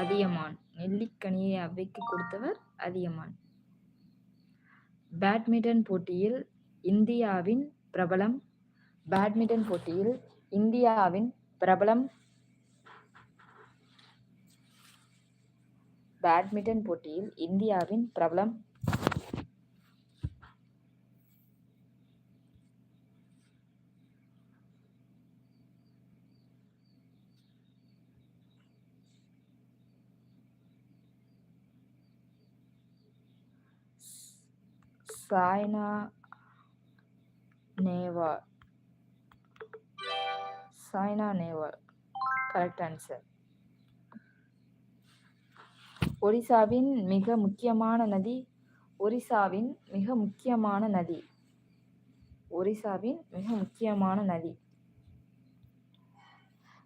அதியமான். நெல்லிக்கனியை அவ்வைக்கு கொடுத்தவர் அதியமான். பேட்மிண்டன் போட்டியில் இந்தியாவின் பிரபலம் பேட்மிண்டன் போட்டியில் இந்தியாவின் பிரபலம் பேட்மிண்டன் போட்டியில் இந்தியாவின் பிரபலம் சாய்னா நேவால் சாய்னா நேவால் கரெக்ட் ஆன்சர் ஒரிசாவின் மிக முக்கியமான நதி ஒரிசாவின் மிக முக்கியமான நதி. ஒரிசாவின் மிக முக்கியமான நதி.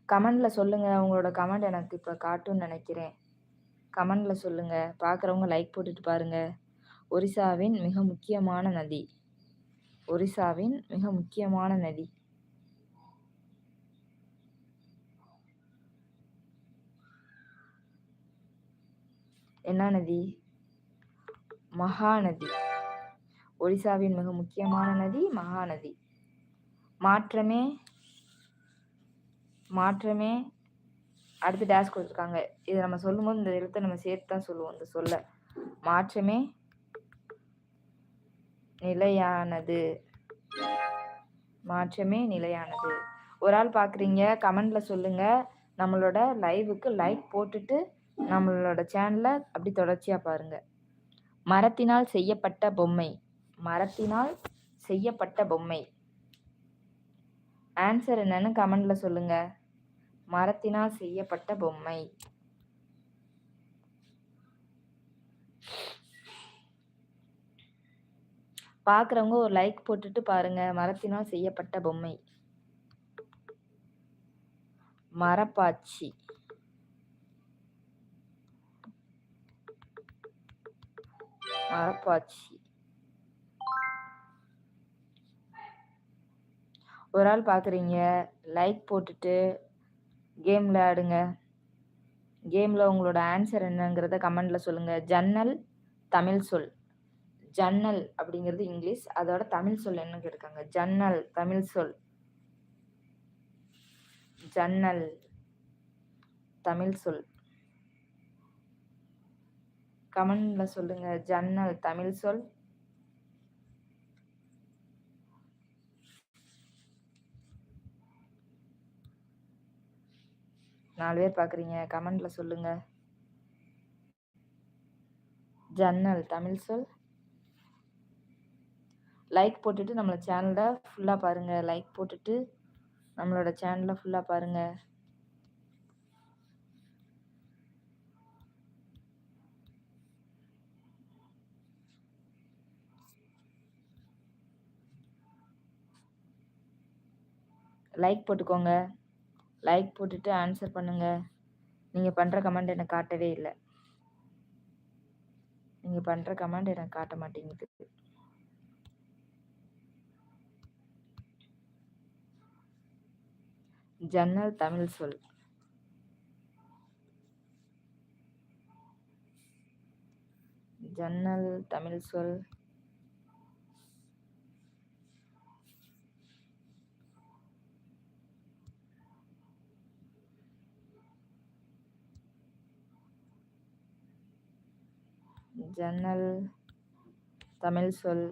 கமெண்டில் சொல்லுங்கள் உங்களோட கமெண்ட் எனக்கு இப்போ காட்டும்னு நினைக்கிறேன். கமெண்டில் சொல்லுங்கள் பார்க்குறவங்க லைக் போட்டுட்டு பாருங்கள் ஒரிசாவின் மிக முக்கியமான நதி. ஒரிசாவின் மிக முக்கியமான நதி. என்ன நதி? மகாநதி. ஒடிசாவின் மிக முக்கியமான நதி மகாநதி. மாற்றமே மாற்றமே. அடுத்து டேஷ் கொடுத்துருக்காங்க. இதை நம்ம சொல்லும்போது இந்த எழுத்தை நம்ம சேர்த்து தான் சொல்லுவோம். இந்த சொல்ல. மாற்றமே நிலையானது. மாற்றமே நிலையானது. ஒரு ஆள் பார்க்குறீங்க கமெண்டில் சொல்லுங்கள் நம்மளோட லைவுக்கு லைக் போட்டுட்டு நம்மளோட சேனலை அப்படி தொடர்ச்சியாக பாருங்கள் மரத்தினால் செய்யப்பட்ட பொம்மை. மரத்தினால் செய்யப்பட்ட பொம்மை. ஆன்சர் என்னன்னு கமெண்டில் சொல்லுங்கள் மரத்தினால் செய்யப்பட்ட பொம்மை. பார்க்குறவங்க ஒரு லைக் போட்டுட்டு பாருங்க. மரத்தினால் செய்யப்பட்ட பொம்மை. மரப்பாச்சி. மரப்பாச்சி. ஒரு ஆள் பார்க்குறீங்க லைக் போட்டுட்டு கேம் விளையாடுங்க கேமில் உங்களோட ஆன்சர் என்னங்கிறத கமெண்டில் சொல்லுங்கள் ஜன்னல் தமிழ் சொல். ஜன்னல் அப்படிங்கிறது இங்கிலீஷ். அதோட தமிழ் சொல் என்ன கேட்காங்க ஜன்னல் தமிழ் சொல். ஜன்னல் தமிழ் சொல். கமெண்ட்ல சொல்லுங்க. ஜன்னல் தமிழ் சொல். நாலு பேர் பார்க்குறீங்க கமெண்ட்ல சொல்லுங்க. ஜன்னல் தமிழ் சொல். லைக் போட்டுட்டு நம்மளோட சேனலை ஃபுல்லாக பாருங்கள் லைக் போட்டுட்டு நம்மளோட சேனலை ஃபுல்லாக பாருங்கள் லைக் போட்டுக்கோங்க. லைக் போட்டுட்டு ஆன்சர் பண்ணுங்கள் நீங்கள் பண்ணுற கமெண்ட் எனக்கு காட்டவே இல்லை. நீங்கள் பண்ணுற கமெண்ட் எனக்கு காட்ட மாட்டேங்குது. ஜன்னல் தமிழ் சொல் ஜன்னல் தமிழ் சொல் ஜன்னல் தமிழ் சொல்